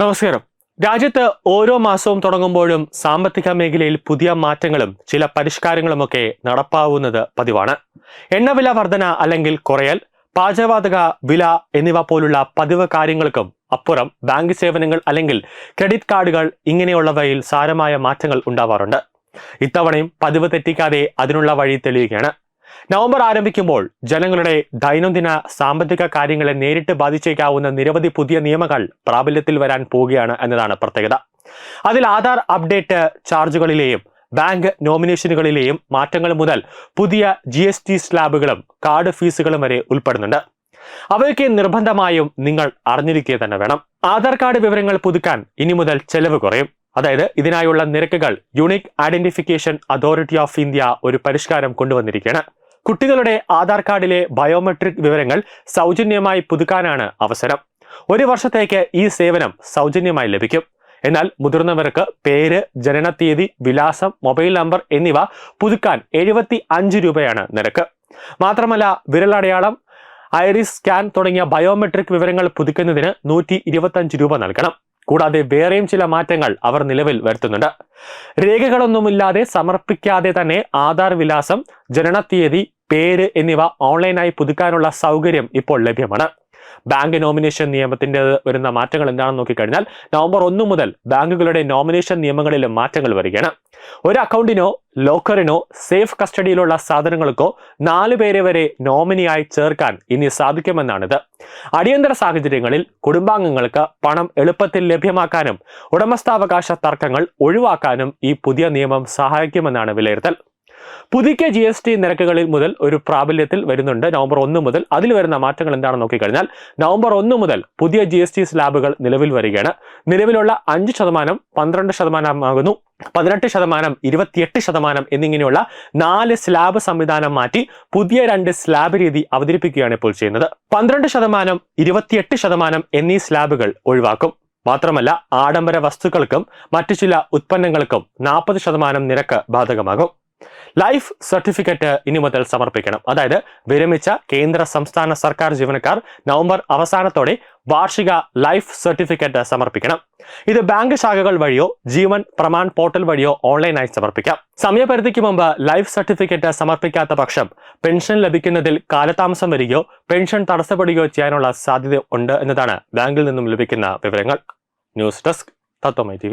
നമസ്കാരം. രാജ്യത്ത് ഓരോ മാസവും തുടങ്ങുമ്പോഴും സാമ്പത്തിക മേഖലയിൽ പുതിയ മാറ്റങ്ങളും ചില പരിഷ്കാരങ്ങളുമൊക്കെ നടപ്പാവുന്നത് പതിവാണ്. എണ്ണവില വർധന അല്ലെങ്കിൽ കുറയൽ പാചകവാതക വില എന്നിവ പോലുള്ള പതിവ് കാര്യങ്ങൾക്കും അപ്പുറം ബാങ്ക് സേവനങ്ങൾ അല്ലെങ്കിൽ ക്രെഡിറ്റ് കാർഡുകൾ ഇങ്ങനെയുള്ളവയിൽ സാരമായ മാറ്റങ്ങൾ ഉണ്ടാവാറുണ്ട്. ഇത്തവണയും പതിവ് തെറ്റിക്കാതെ അതിനുള്ള വഴി തെളിയുകയാണ്. നവംബർ ആരംഭിക്കുമ്പോൾ ജനങ്ങളുടെ ദൈനംദിന സാമ്പത്തിക കാര്യങ്ങളെ നേരിട്ട് ബാധിച്ചേക്കാവുന്ന നിരവധി പുതിയ നിയമങ്ങൾ പ്രാബല്യത്തിൽ വരാൻ പോവുകയാണ് എന്നതാണ് പ്രത്യേകത. അതിൽ ആധാർ അപ്ഡേറ്റ് ചാർജുകളിലെയും ബാങ്ക് നോമിനേഷനുകളിലെയും മാറ്റങ്ങൾ മുതൽ പുതിയ ജി എസ് ടി സ്ലാബുകളും കാർഡ് ഫീസുകളും വരെ ഉൾപ്പെടുന്നുണ്ട്. അവയൊക്കെ നിർബന്ധമായും നിങ്ങൾ അറിഞ്ഞിരിക്കുക തന്നെ വേണം. ആധാർ കാർഡ് വിവരങ്ങൾ പുതുക്കാൻ ഇനി മുതൽ ചെലവ് കുറയും. അതായത് ഇതിനായുള്ള നിരക്കുകൾ unique identification authority of India ഒരു പരിഷ്കാരം കൊണ്ടുവന്നിരിക്കുകയാണ് കുട്ടികളുടെ ആധാർ കാർഡിലെ ബയോമെട്രിക് വിവരങ്ങൾ സൗജന്യമായി പുതുക്കാനാണ് അവസരം. ഒരു വർഷത്തേക്ക് ഈ സേവനം സൗജന്യമായി ലഭിക്കും. എന്നാൽ മുതിർന്നവർക്ക് പേര് ജനനത്തീയതി വിലാസം മൊബൈൽ നമ്പർ എന്നിവ പുതുക്കാൻ എഴുപത്തി അഞ്ച് രൂപയാണ് നിരക്ക്. മാത്രമല്ല വിരലടയാളം ഐറിസ് സ്കാൻ തുടങ്ങിയ ബയോമെട്രിക് വിവരങ്ങൾ പുതുക്കുന്നതിന് നൂറ്റി രൂപ നൽകണം. കൂടാതെ വേറെയും ചില മാറ്റങ്ങൾ അവർ നിലവിൽ വരുത്തുന്നുണ്ട്. രേഖകളൊന്നുമില്ലാതെ സമർപ്പിക്കാതെ തന്നെ ആധാർ വിലാസം ജനനത്തീയതി പേര് എന്നിവ ഓൺലൈനായി പുതുക്കാനുള്ള സൗകര്യം ഇപ്പോൾ ലഭ്യമാണ്. ബാങ്ക് നോമിനേഷൻ നിയമത്തിന്റെ വരുന്ന മാറ്റങ്ങൾ എന്താണെന്ന് നോക്കിക്കഴിഞ്ഞാൽ നവംബർ ഒന്ന് മുതൽ ബാങ്കുകളുടെ നോമിനേഷൻ നിയമങ്ങളിലും മാറ്റങ്ങൾ വരികയാണ്. ഒരു അക്കൗണ്ടിനോ ലോക്കറിനോ സേഫ് കസ്റ്റഡിയിലുള്ള സാധനങ്ങൾക്കോ നാലു പേരെ വരെ നോമിനിയായി ചേർക്കാൻ ഇനി സാധിക്കുമെന്നാണിത്. അടിയന്തര സാഹചര്യങ്ങളിൽ കുടുംബാംഗങ്ങൾക്ക് പണം എളുപ്പത്തിൽ ലഭ്യമാക്കാനും ഉടമസ്ഥാവകാശ തർക്കങ്ങൾ ഒഴിവാക്കാനും ഈ പുതിയ നിയമം സഹായിക്കുമെന്നാണ് വിലയിരുത്തൽ. പുതുക്കിയ ജി എസ് ടി നിരക്കുകളിൽ മുതൽ ഒരു പ്രാബല്യത്തിൽ വരുന്നുണ്ട്. നവംബർ ഒന്ന് മുതൽ അതിൽ വരുന്ന മാറ്റങ്ങൾ എന്താണെന്ന് നോക്കിക്കഴിഞ്ഞാൽ നവംബർ ഒന്ന് മുതൽ പുതിയ ജി എസ് ടി സ്ലാബുകൾ നിലവിൽ വരികയാണ്. നിലവിലുള്ള അഞ്ച് ശതമാനം പന്ത്രണ്ട് ശതമാനമാകുന്നു. പതിനെട്ട് ശതമാനം ഇരുപത്തിയെട്ട് ശതമാനം എന്നിങ്ങനെയുള്ള നാല് സ്ലാബ് സംവിധാനം മാറ്റി പുതിയ രണ്ട് സ്ലാബ് രീതി അവതരിപ്പിക്കുകയാണ് ഇപ്പോൾ ചെയ്യുന്നത്. പന്ത്രണ്ട് ശതമാനം ഇരുപത്തിയെട്ട് ശതമാനം എന്നീ സ്ലാബുകൾ ഒഴിവാക്കും. മാത്രമല്ല ആഡംബര വസ്തുക്കൾക്കും മറ്റു ചില ഉത്പന്നങ്ങൾക്കും നാൽപ്പത് ശതമാനം നിരക്ക് ബാധകമാകും. ലൈഫ് സർട്ടിഫിക്കറ്റ് ഇനി മുതൽ സമർപ്പിക്കണം. അതായത് വിരമിച്ച കേന്ദ്ര സംസ്ഥാന സർക്കാർ ജീവനക്കാർ നവംബർ അവസാനത്തോടെ വാർഷിക ലൈഫ് സർട്ടിഫിക്കറ്റ് സമർപ്പിക്കണം. ഇത് ബാങ്ക് ശാഖകൾ വഴിയോ ജീവൻ പ്രമാൺ പോർട്ടൽ വഴിയോ ഓൺലൈനായി സമർപ്പിക്കാം. സമയപരിധിക്ക് മുമ്പ് ലൈഫ് സർട്ടിഫിക്കറ്റ് സമർപ്പിക്കാത്ത പക്ഷം പെൻഷൻ ലഭിക്കുന്നതിൽ കാലതാമസം വരികയോ പെൻഷൻ തടസ്സപ്പെടുകയോ ചെയ്യാനുള്ള സാധ്യത ഉണ്ട് എന്നതാണ് ബാങ്കിൽ നിന്നും ലഭിക്കുന്ന വിവരങ്ങൾ. ന്യൂസ് ഡെസ്ക് തത്വമൈ ടി